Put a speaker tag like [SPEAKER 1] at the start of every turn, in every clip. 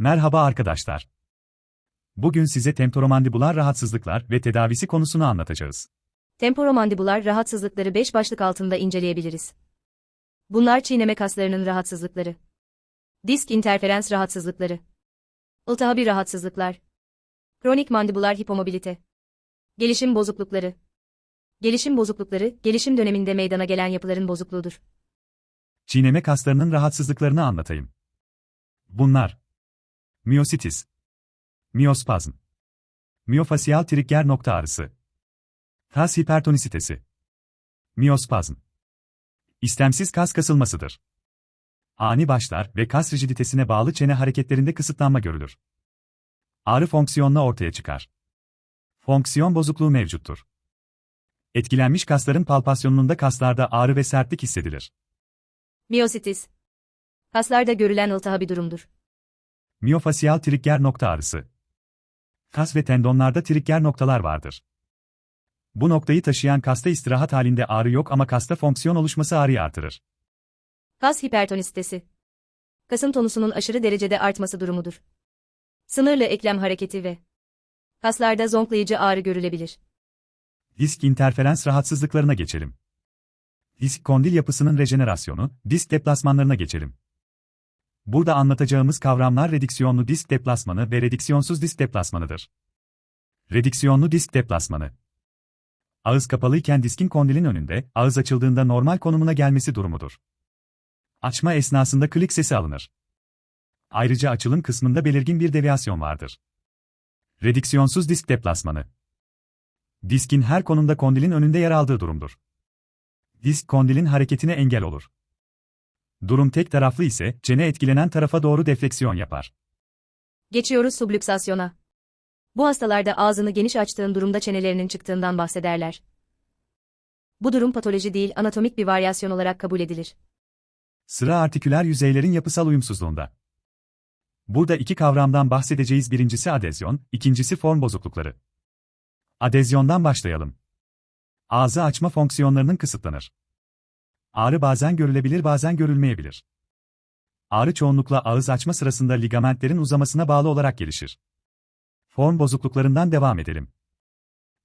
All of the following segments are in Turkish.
[SPEAKER 1] Merhaba arkadaşlar. Bugün size temporomandibular rahatsızlıklar ve tedavisi konusunu anlatacağız.
[SPEAKER 2] Temporomandibular rahatsızlıkları 5 başlık altında inceleyebiliriz. Bunlar çiğneme kaslarının rahatsızlıkları. Disk interferans rahatsızlıkları. İltihabi rahatsızlıklar. Kronik mandibular hipomobilite. Gelişim bozuklukları. Gelişim bozuklukları, gelişim döneminde meydana gelen yapıların bozukluğudur.
[SPEAKER 1] Çiğneme kaslarının rahatsızlıklarını anlatayım. Bunlar miyositis, miyospazm, miyofasiyal trigger nokta ağrısı, kas hipertonisitesi, miyospazm, istemsiz kas kasılmasıdır. Ani başlar ve kas rigiditesine bağlı çene hareketlerinde kısıtlanma görülür. Ağrı fonksiyonla ortaya çıkar. Fonksiyon bozukluğu mevcuttur. Etkilenmiş kasların palpasyonunda kaslarda ağrı ve sertlik hissedilir.
[SPEAKER 2] Miyositis. Kaslarda görülen iltihabi durumdur.
[SPEAKER 1] Miyofasiyal trigger nokta ağrısı. Kas ve tendonlarda trigger noktalar vardır. Bu noktayı taşıyan kasta istirahat halinde ağrı yok ama kasta fonksiyon oluşması ağrıyı artırır.
[SPEAKER 2] Kas hipertonisitesi. Kasın tonusunun aşırı derecede artması durumudur. Sınırlı eklem hareketi ve kaslarda zonklayıcı ağrı görülebilir.
[SPEAKER 1] Disk interferans rahatsızlıklarına geçelim. Disk kondil yapısının rejenerasyonu, disk deplasmanlarına geçelim. Burada anlatacağımız kavramlar rediksiyonlu disk deplasmanı ve rediksiyonsuz disk deplasmanıdır. Rediksiyonlu disk deplasmanı. Ağız kapalıyken diskin kondilin önünde, ağız açıldığında normal konumuna gelmesi durumudur. Açma esnasında klik sesi alınır. Ayrıca açılım kısmında belirgin bir deviyasyon vardır. Rediksiyonsuz disk deplasmanı. Diskin her konumda kondilin önünde yer aldığı durumdur. Disk kondilin hareketine engel olur. Durum tek taraflı ise çene etkilenen tarafa doğru defleksiyon yapar.
[SPEAKER 2] Geçiyoruz sublüksasyona. Bu hastalarda ağzını geniş açtığın durumda çenelerinin çıktığından bahsederler. Bu durum patoloji değil anatomik bir varyasyon olarak kabul edilir.
[SPEAKER 1] Sıra artiküler yüzeylerin yapısal uyumsuzluğunda. Burada iki kavramdan bahsedeceğiz birincisi adezyon, ikincisi form bozuklukları. Adezyondan başlayalım. Ağzı açma fonksiyonlarının kısıtlanır. Ağrı bazen görülebilir bazen görülmeyebilir. Ağrı çoğunlukla ağız açma sırasında ligamentlerin uzamasına bağlı olarak gelişir. Form bozukluklarından devam edelim.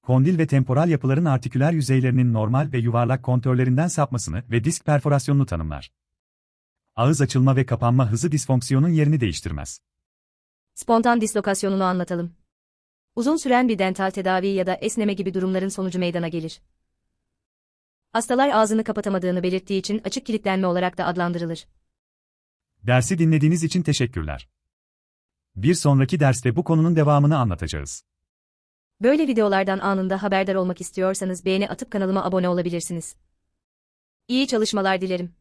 [SPEAKER 1] Kondil ve temporal yapıların artiküler yüzeylerinin normal ve yuvarlak kontörlerinden sapmasını ve disk perforasyonunu tanımlar. Ağız açılma ve kapanma hızı disfonksiyonun yerini değiştirmez.
[SPEAKER 2] Spontan dislokasyonunu anlatalım. Uzun süren bir dental tedavi ya da esneme gibi durumların sonucu meydana gelir. Hastalar ağzını kapatamadığını belirttiği için açık kilitlenme olarak da adlandırılır.
[SPEAKER 1] Dersi dinlediğiniz için teşekkürler. Bir sonraki derste bu konunun devamını anlatacağız.
[SPEAKER 2] Böyle videolardan anında haberdar olmak istiyorsanız beğeni atıp kanalıma abone olabilirsiniz. İyi çalışmalar dilerim.